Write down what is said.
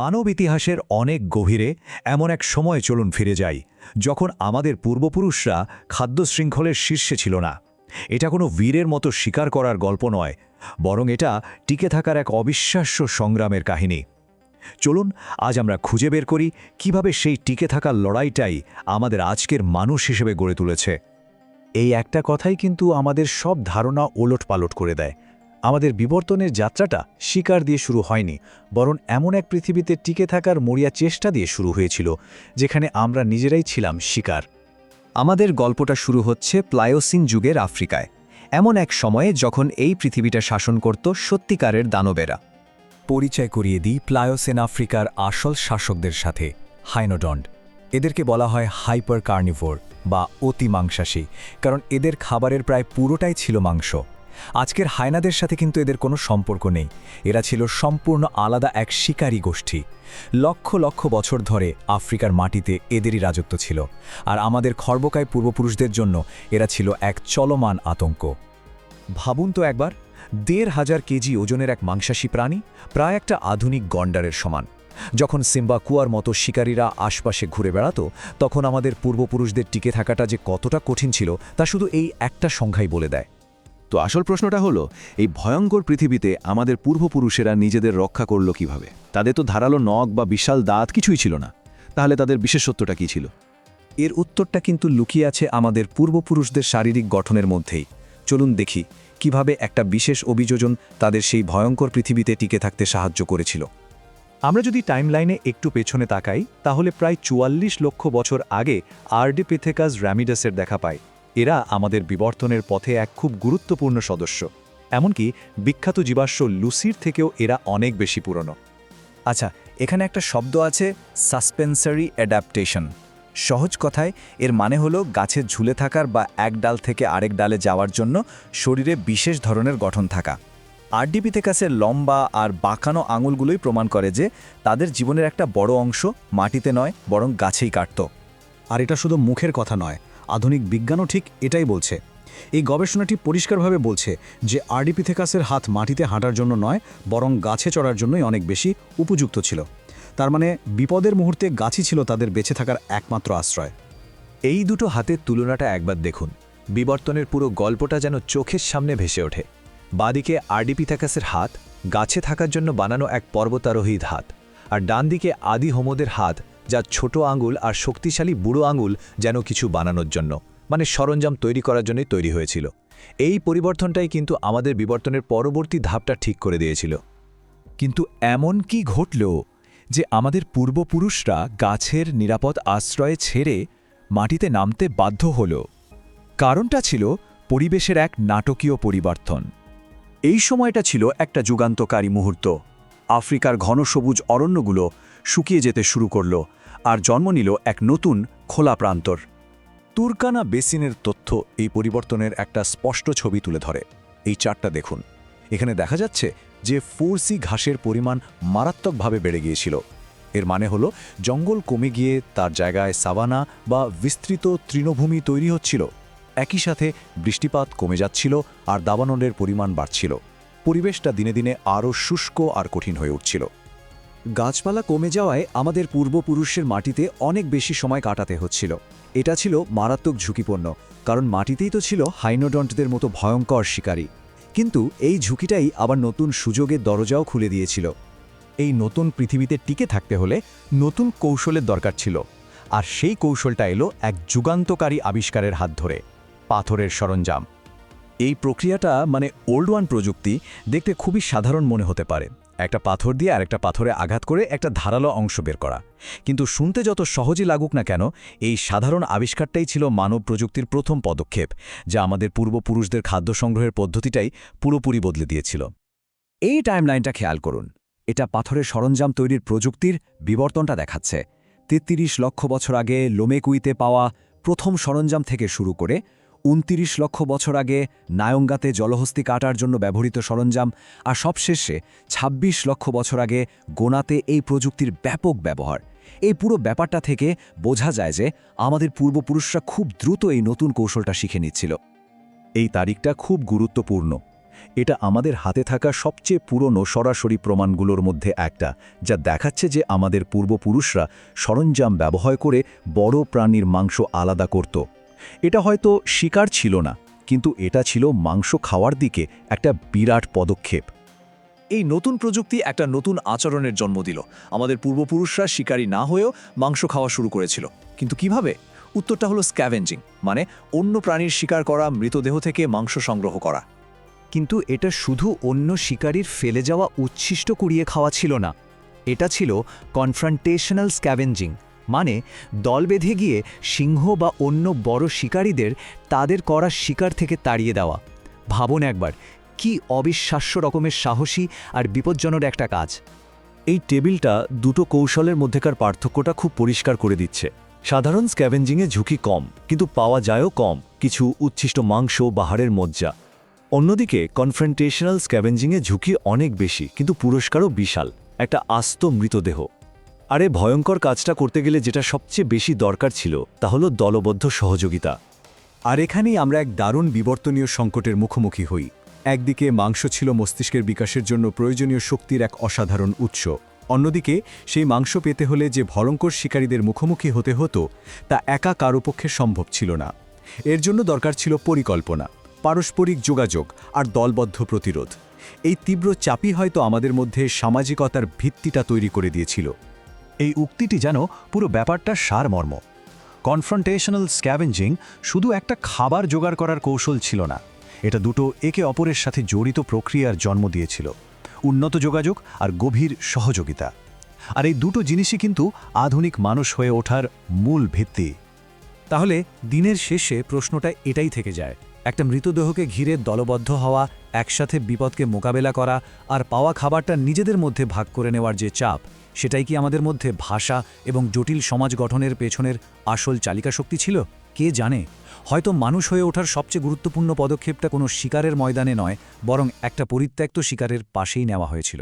মানব ইতিহাসের অনেক গভীরে এমন এক সময় চলুন ফিরে যাই, যখন আমাদের পূর্বপুরুষরা খাদ্য শৃঙ্খলের শীর্ষে ছিল না। এটা কোনো বীরের মতো স্বীকার করার গল্প নয়, বরং এটা টিকে থাকার এক অবিশ্বাস্য সংগ্রামের কাহিনী। চলুন, আজ আমরা খুঁজে বের করি কীভাবে সেই টিকে থাকার লড়াইটাই আমাদের আজকের মানুষ হিসেবে গড়ে তুলেছে। এই একটা কথাই কিন্তু আমাদের সব ধারণা ওলট পালট করে দেয়। আমাদের বিবর্তনের যাত্রাটা শিকার দিয়ে শুরু হয়নি, বরং এমন এক পৃথিবীতে টিকে থাকার মরিয়া চেষ্টা দিয়ে শুরু হয়েছিল, যেখানে আমরা নিজেরাই ছিলাম শিকার। আমাদের গল্পটা শুরু হচ্ছে প্লায়োসিন যুগের আফ্রিকায়, এমন এক সময়ে যখন এই পৃথিবীটা শাসন করত সত্যিকারের দানবেরা। পরিচয় করিয়ে দিই প্লায়োসেন আফ্রিকার আসল শাসকদের সাথে হাইনোডন্ড এদেরকে বলা হয় হাইপার কার্নিভোর বা অতি মাংসাশী কারণ এদের খাবারের প্রায় পুরোটাই ছিল মাংস। আজকের হায়নাদের সাথে কিন্তু এদের কোনো সম্পর্ক নেই। এরা ছিল সম্পূর্ণ আলাদা এক শিকারী গোষ্ঠী। লক্ষ লক্ষ বছর ধরে আফ্রিকার মাটিতে এদেরই রাজত্ব ছিল। আর আমাদের খর্বকায় পূর্বপুরুষদের জন্য এরা ছিল এক চলমান আতঙ্ক। ভাবুন তো একবার, দেড় হাজার কেজি ওজনের এক মাংসাশী প্রাণী প্রায় একটা আধুনিক গন্ডারের সমান। যখন সিম্বা কুয়ার মতো শিকারীরা আশপাশে ঘুরে বেড়াতো, তখন আমাদের পূর্বপুরুষদের টিকে থাকাটা যে কতটা কঠিন ছিল তা শুধু এই একটা সংখ্যাই বলে দেয়। তো আসল প্রশ্নটা হলো, এই ভয়ঙ্কর পৃথিবীতে আমাদের পূর্বপুরুষেরা নিজেদের রক্ষা করল কীভাবে? তাদের তো ধারালো নখ বা বিশাল দাঁত কিছুই ছিল না। তাহলে তাদের বিশেষত্বটা কী ছিল? এর উত্তরটা কিন্তু লুকিয়ে আছে আমাদের পূর্বপুরুষদের শারীরিক গঠনের মধ্যেই। চলুন দেখি কীভাবে একটা বিশেষ অভিযোজন তাদের সেই ভয়ঙ্কর পৃথিবীতে টিকে থাকতে সাহায্য করেছিল। আমরা যদি টাইমলাইনে একটু পেছনে তাকাই, তাহলে প্রায় চুয়াল্লিশ লক্ষ বছর আগে আরডিপিথেকাস র্যামিডাসের দেখা পায় এরা আমাদের বিবর্তনের পথে এক খুব গুরুত্বপূর্ণ সদস্য। এমনকি বিখ্যাত জীবাশ্ম লুসির থেকেও এরা অনেক বেশি পুরনো। আচ্ছা এখানে একটা শব্দ আছে, সাসপেন্সারি অ্যাডাপ্টেশন সহজ কথায়, এর মানে হলো গাছে ঝুলে থাকার বা এক ডাল থেকে আরেক ডালে যাওয়ার জন্য শরীরে বিশেষ ধরনের গঠন থাকা। আরডিপিতে কাছে লম্বা আর বাঁকানো আঙুলগুলোই প্রমাণ করে যে তাদের জীবনের একটা বড় অংশ মাটিতে নয়, বরং গাছেই কাটত। আর এটা শুধু মুখের কথা নয় আধুনিক বিজ্ঞানও ঠিক এটাই বলছে। এই গবেষণাটি পরিষ্কারভাবে বলছে যে আরডিপিথেকাসের হাত মাটিতে হাঁটার জন্য নয়, বরং গাছে চড়ার জন্যই অনেক বেশি উপযুক্ত ছিল। তার মানে বিপদের মুহূর্তে গাছই ছিল তাদের বেঁচে থাকার একমাত্র আশ্রয়। এই দুটো হাতের তুলনাটা একবার দেখুন। বিবর্তনের পুরো গল্পটা যেন চোখের সামনে ভেসে ওঠে। বাদিকে আরডিপিথ্যাকাসের হাত, গাছে থাকার জন্য বানানো এক পর্বতারোহীর হাত, আর ডান দিকে আদি হোমোদের হাত যা ছোট আঙুল আর শক্তিশালী বুড়ো আঙুল যেন কিছু বানানোর জন্য মানে সরঞ্জাম তৈরি করার জন্যই তৈরি হয়েছিল। এই পরিবর্তনটাই কিন্তু আমাদের বিবর্তনের পরবর্তী ধাপটা ঠিক করে দিয়েছিল। কিন্তু এমন কি ঘটল যে আমাদের পূর্বপুরুষরা গাছের নিরাপদ আশ্রয়ে ছেড়ে মাটিতে নামতে বাধ্য হল? কারণটা ছিল পরিবেশের এক নাটকীয় পরিবর্তন। এই সময়টা ছিল একটা যুগান্তকারী মুহূর্ত। আফ্রিকার ঘন সবুজ অরণ্যগুলো শুকিয়ে যেতে শুরু করল আর জন্ম নিল এক নতুন খোলা প্রান্তর। তুর্কানা বেসিনের তথ্য এই পরিবর্তনের একটা স্পষ্ট ছবি তুলে ধরে। এই চারটা দেখুন। এখানে দেখা যাচ্ছে যে ফোরসি ঘাসের পরিমাণ মারাত্মকভাবে বেড়ে গিয়েছিল। এর মানে হলো, জঙ্গল কমে গিয়ে তার জায়গায় সাভানা বা বিস্তৃত তৃণভূমি তৈরি হচ্ছিল। একই সাথে বৃষ্টিপাত কমে যাচ্ছিল আর দাবানলের পরিমাণ বাড়ছিল। পরিবেশটা দিনে দিনে আরও শুষ্ক আর কঠিন হয়ে উঠছিল। গাছপালা কমে যাওয়ায় আমাদের পূর্বপুরুষের মাটিতে অনেক বেশি সময় কাটাতে হচ্ছিল। এটা ছিল মারাত্মক ঝুঁকিপূর্ণ, কারণ মাটিতেই তো ছিল হাইনোডন্টদের মতো ভয়ঙ্কর শিকারী। কিন্তু এই ঝুঁকিটাই আবার নতুন সুযোগের দরজাও খুলে দিয়েছিল। এই নতুন পৃথিবীতে টিকে থাকতে হলে নতুন কৌশলের দরকার ছিল, আর সেই কৌশলটা এলো এক যুগান্তকারী আবিষ্কারের হাত ধরে, পাথরের সরঞ্জাম। এই প্রক্রিয়াটা মানে ওল্ড ওয়ান প্রযুক্তি দেখতে খুবই সাধারণ মনে হতে পারে। একটা পাথর দিয়ে আরেকটা পাথরে আঘাত করে একটা ধারালো অংশ বের করা। কিন্তু শুনতে যত সহজে লাগুক না কেন, এই সাধারণ আবিষ্কারটাই ছিল মানব প্রযুক্তির প্রথম পদক্ষেপ, যা আমাদের পূর্বপুরুষদের খাদ্য সংগ্রহের পদ্ধতিটাই পুরোপুরি বদলে দিয়েছিল। এই টাইমলাইনটা খেয়াল করুন। এটা পাথরের সরঞ্জাম তৈরির প্রযুক্তির বিবর্তনটা দেখাচ্ছে। তেত্রিশ লক্ষ বছর আগে লোমেকুইতে পাওয়া প্রথম সরঞ্জাম থেকে শুরু করে উনতিরিশ লক্ষ বছর আগে নায়ঙ্গাতে জলহস্তি কাটার জন্য ব্যবহৃত সরঞ্জাম, আর সবশেষে ২৬ লক্ষ বছর আগে গোনাতে এই প্রযুক্তির ব্যাপক ব্যবহার। এই পুরো ব্যাপারটা থেকে বোঝা যায় যে আমাদের পূর্বপুরুষরা খুব দ্রুত এই নতুন কৌশলটা শিখে নিচ্ছিল। এই তারিখটা খুব গুরুত্বপূর্ণ। এটা আমাদের হাতে থাকা সবচেয়ে পুরনো সরাসরি প্রমাণগুলোর মধ্যে একটা, যা দেখাচ্ছে যে আমাদের পূর্বপুরুষরা সরঞ্জাম ব্যবহার করে বড় প্রাণীর মাংস আলাদা করত। এটা হয়তো শিকার ছিল না, কিন্তু এটা ছিল মাংস খাওয়ার দিকে একটা বিরাট পদক্ষেপ। এই নতুন প্রযুক্তি একটা নতুন আচরণের জন্ম দিল। আমাদের পূর্বপুরুষরা শিকারী না হয়েও মাংস খাওয়া শুরু করেছিল। কিন্তু কীভাবে? উত্তরটা হলো স্ক্যাভেঞ্জিং মানে অন্য প্রাণীর শিকার করা, মৃতদেহ থেকে মাংস সংগ্রহ করা। কিন্তু এটা শুধু অন্য শিকারীর ফেলে যাওয়া উচ্ছিষ্ট কুড়িয়ে খাওয়া ছিল না। এটা ছিল কনফ্রন্টেশনাল স্ক্যাভেঞ্জিং মানে দল বেঁধে গিয়ে সিংহ বা অন্য বড় শিকারীদের তাদের করা শিকার থেকে তাড়িয়ে দেওয়া। ভাবুন একবার, কি অবিশ্বাস্য রকমের সাহসী আর বিপজ্জনক একটা কাজ। এই টেবিলটা দুটো কৌশলের মধ্যেকার পার্থক্যটা খুব পরিষ্কার করে দিচ্ছে। সাধারণ স্ক্যাভেঞ্জিংয়ে ঝুঁকি কম, কিন্তু পাওয়া যায়ও কম, কিছু উচ্ছিষ্ট মাংস বা হাড়ের মজ্জা। অন্যদিকে কনফ্রন্টেশনাল স্ক্যাভেঞ্জিংয়ে ঝুঁকি অনেক বেশি, কিন্তু পুরস্কারও বিশাল, একটা আস্ত মৃতদেহ। আরে, ভয়ঙ্কর কাজটা করতে গেলে যেটা সবচেয়ে বেশি দরকার ছিল, তা হলো দলবদ্ধ সহযোগিতা। আর এখানেই আমরা এক দারুণ বিবর্তনীয় সংকটের মুখোমুখি হই। একদিকে মাংস ছিল মস্তিষ্কের বিকাশের জন্য প্রয়োজনীয় শক্তির এক অসাধারণ উৎস। অন্যদিকে সেই মাংস পেতে হলে যে ভয়ঙ্কর শিকারীদের মুখোমুখি হতে হতো, তা একা কারও পক্ষে সম্ভব ছিল না। এর জন্য দরকার ছিল পরিকল্পনা, পারস্পরিক যোগাযোগ আর দলবদ্ধ প্রতিরোধ। এই তীব্র চাপই হয়তো আমাদের মধ্যে সামাজিকতার ভিত্তিটা তৈরি করে দিয়েছিল। এই উক্তিটি যেন পুরো ব্যাপারটা সারমর্ম। কনফ্রন্টেশনাল স্ক্যাভেঞ্জিং শুধু একটা খাবার জোগাড় করার কৌশল ছিল না। এটা দুটো একে অপরের সাথে জড়িত প্রক্রিয়ার জন্ম দিয়েছিল। উন্নত যোগাযোগ আর গভীর সহযোগিতা। আর এই দুটো জিনিসই কিন্তু আধুনিক মানুষ হয়ে ওঠার মূল ভিত্তি। তাহলে দিনের শেষে প্রশ্নটা এটাই থেকে যায়। একটা মৃতদেহকে ঘিরে দলবদ্ধ হওয়া, একসাথে বিপদকে মোকাবেলা করা আর পাওয়া খাবারটা নিজেদের মধ্যে ভাগ করে নেওয়ার যে চাপ সেটাই কি আমাদের মধ্যে ভাষা এবং জটিল সমাজ গঠনের পেছনের আসল চালিকা শক্তি ছিল? কে জানে? হয়তো মানুষ হয়ে ওঠার সবচেয়ে গুরুত্বপূর্ণ পদক্ষেপটা কোনো শিকারের ময়দানে নয়, বরং একটা পরিত্যক্ত শিকারের পাশেই নেওয়া হয়েছিল।